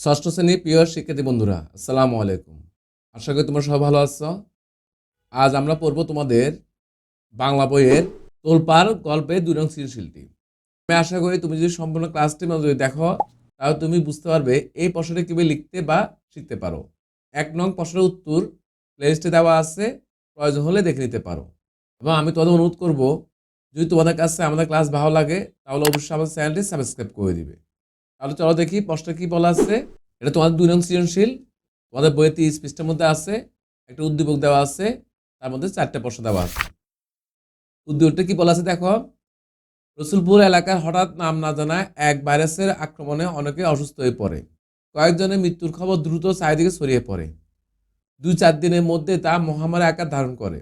ষষ্ঠ শ্রেণির প্রিয় শিক্ষার্থী বন্ধুরা, আসসালামু আলাইকুম। আশা করি তোমরা সবাই ভালো আছো। আজ আমরা পড়ব তোমাদের বাংলা বইয়ের তোলপার গল্পের দুই নং সৃজনশীলটি। আমি আশা করি তুমি যদি সম্পূর্ণ ক্লাসটি যদি দেখো, তাহলে তুমি বুঝতে পারবে এই প্রশ্নটি কীভাবে লিখতে বা শিখতে পারো। এক নং প্রশ্নের উত্তর প্লেলিস্টে দেওয়া আছে, প্রয়োজন হলে দেখে নিতে পারো। এবং আমি তোমাদের অনুরোধ করব, যদি তোমাদের কাছে আমাদের ক্লাস ভালো লাগে, তাহলে অবশ্যই আমাদের চ্যানেলটি সাবস্ক্রাইব করে দিবে। তাহলে চলো দেখি প্রশ্নটা কি বলা আছে? এটা তোমাদের দুই নং সৃজনশীল। তোমাদের তিরিশ পৃষ্ঠার মধ্যে আছে, একটা উদ্দীপক দেওয়া আছে, তার মধ্যে চারটে প্রশ্ন দেওয়া আছে। উদ্দীপকটা কি বলা আছে দেখো? রসুলপুর এলাকার হঠাৎ নাম না জানা এক ভাইরাসের আক্রমণে অনেকে অসুস্থ হয়ে পড়ে। কয়েকজনের মৃত্যুর খবর দ্রুত চারিদিকে ছড়িয়ে পড়ে। দুই চার দিনের মধ্যে তা মহামারী আকার ধারণ করে।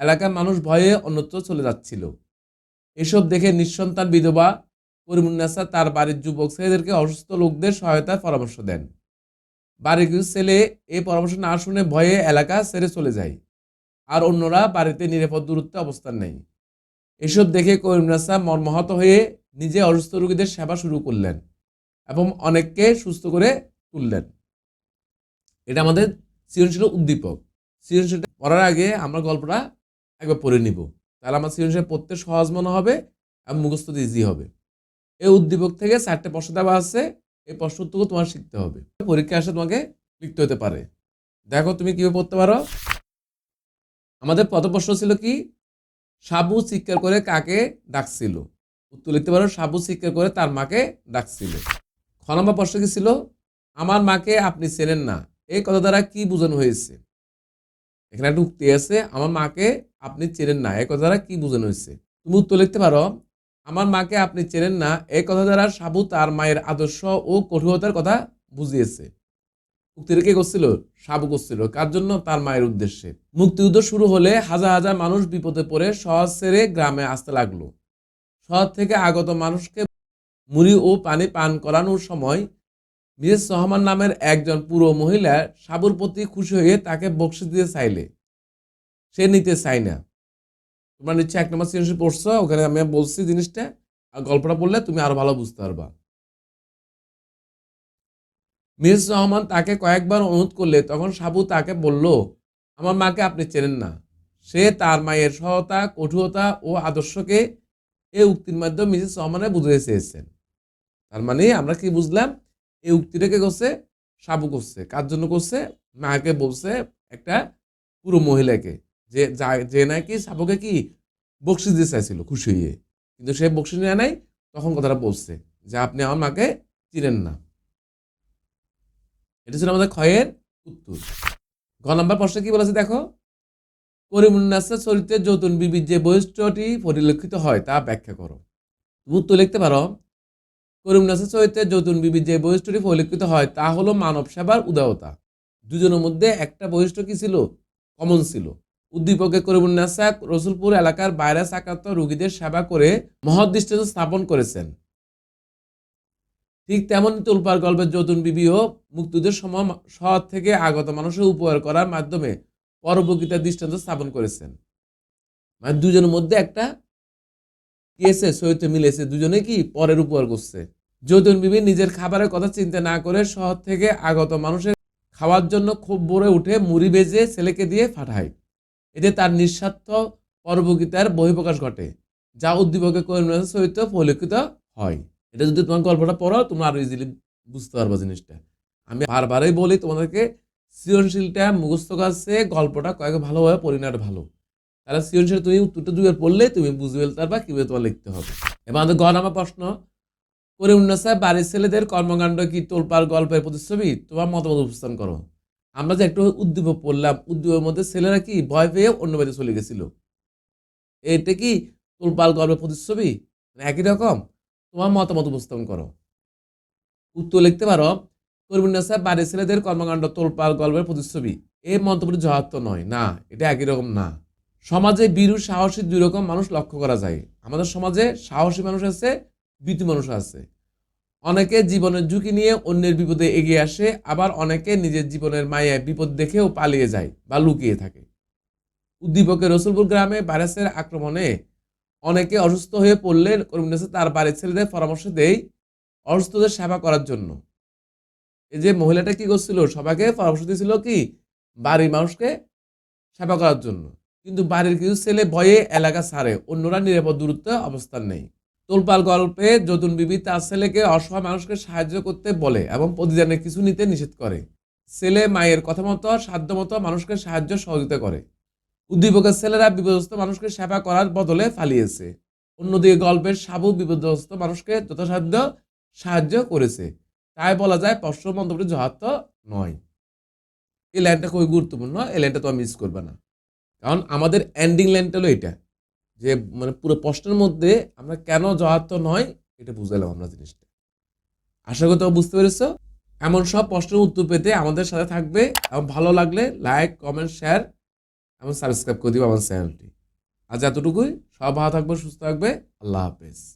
এলাকার মানুষ ভয়ে অন্যত্র চলে যাচ্ছিল। এসব দেখে নিঃসন্তান বিধবা করিমুন্নাসা তার বাড়ির যুবক ছেলেদেরকে অসুস্থ লোকদের সহায়তার পরামর্শ দেন। বাড়ির কিছু ছেলে এই পরামর্শ না শুনে ভয়ে এলাকা ছেড়ে চলে যায়। আর অন্যরা বাড়িতে নিরাপদ দূরত্বে অবস্থান নেয়। এসব দেখে করিমুন্নাসা মর্মাহত হয়ে নিজে অসুস্থ রোগীদের সেবা শুরু করলেন এবং অনেককে সুস্থ করে তুললেন। এটা আমাদের সৃজনশীল উদ্দীপক। সৃজনশীলটা পড়ার আগে আমরা গল্পটা একবার পড়ে নিব। তাহলে আমার সৃজনশীল পড়তে সহজ মনে হবে এবং মুখস্থ ইজি হবে। এই উদ্দীপক থেকে চারটে প্রশ্ন দেওয়া আছে, এই প্রশ্নটুকু তোমার শিখতে হবে। পরীক্ষা আসে তোমাকে লিখতে হতে পারে। দেখো তুমি কীভাবে পড়তে পারো। আমাদের প্রথম প্রশ্ন ছিল কি, সাবু চিৎকার করে কাকে ডাকছিল? উত্তর লিখতে পারো, সাবু চিৎকার করে তার মাকে ডাকছিল। খ নম্বর প্রশ্ন কি ছিল? আমার মাকে আপনি চেনেন না। এই কথা দ্বারা কি বোঝানো হয়েছে? এখানে একটা উক্তি আছে, আমার মাকে আপনি চেনেন না। এই কথা দ্বারা কি বোঝানো হয়েছে? তুমি উত্তর লিখতে পারো আমার মাকে আপনি চেনেন না এই কথা দ্বারা সাবু তার মায়ের আদর্শ ও কঠোরতার কথা বুঝিয়েছে। মুক্তির কে করছিল? সাবু করছিল। কার জন্য? তার মায়ের উদ্দেশ্যে। মুক্তিযুদ্ধ শুরু হলে হাজার হাজার মানুষ বিপদে পড়ে শহর ছেড়ে গ্রামে আসতে লাগল। শহর থেকে আগত মানুষকে মুড়ি ও পানি পান করানোর সময় মিসেস সহমান নামের একজন পুরো মহিলা সাবুর প্রতি খুশি হয়ে তাকে বকশিস দিতে চাইলে। সে নিতে চায় না। তোমরা নিচ্ছে এক নম্বর সৃজনশীল পড়ছো, ওখানে আমি বলছি জিনিসটা, আর গল্পটা পড়লে তুমি আরও ভালো বুঝতে পারবা। মিস রহমান তাকে কয়েকবার অনুরোধ করলে, তখন সাবু তাকে বলল, আমার মাকে আপনি চেনেন না। সে তার মায়ের সহতা কঠোরতা ও আদর্শকে এই উক্তির মাধ্যমে মিসেস রহমানে বুঝতে চেয়েছেন। তার মানে আমরা কি বুঝলাম, এই উক্তিটাকে করছে? সাবু করছে। কার জন্য করছে? মাকে বলছে একটা পুরো মহিলাকে। যে যা- নাকি সাবুকে কি বকশিস দিতে চাইছিল, খুশি হয়ে। কিন্তু সে বকশিস নেয় নাই, তখন কথাটা বলছে যে আপনি আমার মাকে চিনেন না। এটা ছিল আমাদের ক্ষয়ের উত্তর। ঘ নম্বর প্রশ্ন কি বলেছে দেখো? করিমুন্নাসের চরিত্রের যৌতুন বিবির যে বৈশিষ্ট্যটি পরিলক্ষিত হয় তা ব্যাখ্যা করো। উত্তর লিখতে পারো। করিমুন্নাসের চরিত্রের যৌতুন বিবির যে বৈশিষ্ট্যটি পরিলক্ষিত হয় তা হলো মানব সেবার উদারতা। দুজনের মধ্যে একটা বৈশিষ্ট্য কি ছিল? কমন ছিল। উদ্দীপকে করিমুন্নাসা রসুলপুর এলাকার ভাইরাস আক্রান্ত রোগীদের সেবা করে মহৎ দৃষ্টান্ত স্থাপন করেছেন। ঠিক তেমনই তোলপার গল্পের যৌতুন বিবিও মুক্তিযুদ্ধের সময় শহর থেকে আগত মানুষের উপহার করার মাধ্যমে পরোপকারিতার দৃষ্টান্ত স্থাপন করেছেন। মানে দুজনের মধ্যে একটা কি এসে চরিত্র মিলেছে দুজনে কি পরের উপহার করছে? যৌতুন বিবি নিজের খাবারের কথা চিন্তা না করে শহর থেকে আগত মানুষের খাওয়ার জন্য খুব ভোরে উঠে মুড়ি বেজে ছেলেকে দিয়ে পাঠায়। এতে তার নিঃস্বার্থ পরোপকারিতার বহিঃপ্রকাশ ঘটে, যা উদ্দীপকে করিমনাথের চরিত্র পরিলক্ষিত হয়। এটা যদি তোমার গল্পটা পড়ো, তোমরা আরও ইজিলি বুঝতে পারবে জিনিসটা। আমি বারবারই বলি, তোমাদেরকে সৃজনশীলটা মুখস্থ কাছে গল্পটা কয়েক ভালোভাবে নেওয়াটা ভালো। তাহলে সৃজনশীল তুমি উত্তরটা দুইবার পড়লে, তুমি বুঝে ফেলতে পারবা কীভাবে তোমার লিখতে হবে। এবার আমাদের গ নাম্বার প্রশ্ন করে উন্নসাহ বাড়ির ছেলেদের কর্মকাণ্ড কি তোলপার গল্পের প্রতিচ্ছবি? তোমার মতামত উপস্থান করো। আমরা যে একটু উদ্দীপক পড়লাম, উদ্দীপকের মধ্যে ছেলেরা কি ভয় পেয়ে অন্য বাড়িতে চলে গেছিল? এটা কি তোলপাল গল্পের প্রতিচ্ছবি? একই রকম? তোমার মতামত উপস্থাপন করো। উত্তর লিখতে পারো কর্মীনাসা বাড়ির ছেলেদের কর্মকাণ্ড তোলপাল গল্পের প্রতিচ্ছবি। এই মন্তব্যটি যথার্থ নয়। না, এটা একই রকম না। সমাজে বীরু সাহসী দুই রকম মানুষ লক্ষ্য করা যায়। আমাদের সমাজে সাহসী মানুষ আছে, ভীতু মানুষ আছে। অনেকে জীবনের ঝুঁকি নিয়ে অন্যের বিপদে এগিয়ে আসে, আবার অনেকে নিজের জীবনের মায়ায় বিপদ দেখেও পালিয়ে যায় বা লুকিয়ে থাকে। উদ্দীপকের রসুলপুর গ্রামে ভাইরাসের আক্রমণে অনেকে অসুস্থ হয়ে পড়লে কর্মীনাসে তার বাড়ির ছেলেদের পরামর্শ দেয় অসুস্থদের সেবা করার জন্য। এই যে মহিলাটা কি করছিল, সবাইকে পরামর্শ দিয়েছিল কি, বাড়ির মানুষকে সেবা করার জন্য। কিন্তু বাড়ির কিছু ছেলে ভয়ে এলাকা ছাড়ে, অন্যরা নিরাপদ দূরত্বে অবস্থান নেই তোলপাল গল্পে যতুন বিবি তার ছেলেকে অসহায় মানুষকে সাহায্য করতে বলে এবং প্রতিদানে কিছু নিতে নিষেধ করে। ছেলে মায়ের কথা মতো সাধ্য মতো মানুষকে সাহায্য সহযোগিতা করে। উদ্দীপকের ছেলেরা বিপদগ্রস্ত মানুষকে সেবা করার বদলে ফালিয়েছে। অন্যদিকে গল্পের সাবু বিপদগ্রস্ত মানুষকে যথাসাধ্য সাহায্য করেছে। তাই বলা যায় প্রশ্ন মন্তব্যটি যথার্থ নয়। এই লাইনটা খুবই গুরুত্বপূর্ণ, এই লাইনটা তো মিস করবে না। কারণ আমাদের এন্ডিং লাইনটা হলো এটা। যে মানে পুরো প্রশ্নের মধ্যে আমরা কেন যথার্থ নয়, এটা বুঝালাম আমরা জিনিসটা। আশা করি তোমরা বুঝতে পেরেছ। এমন সব প্রশ্নের উত্তর পেতে আমাদের সাথে থাকবে। এবং ভালো লাগলে লাইক, কমেন্ট, শেয়ার এবং সাবস্ক্রাইব করে দিবে আমার চ্যানেলটি। আজ এতটুকুই। সব ভালো থাকবে সুস্থ থাকবে আল্লাহ হাফেজ।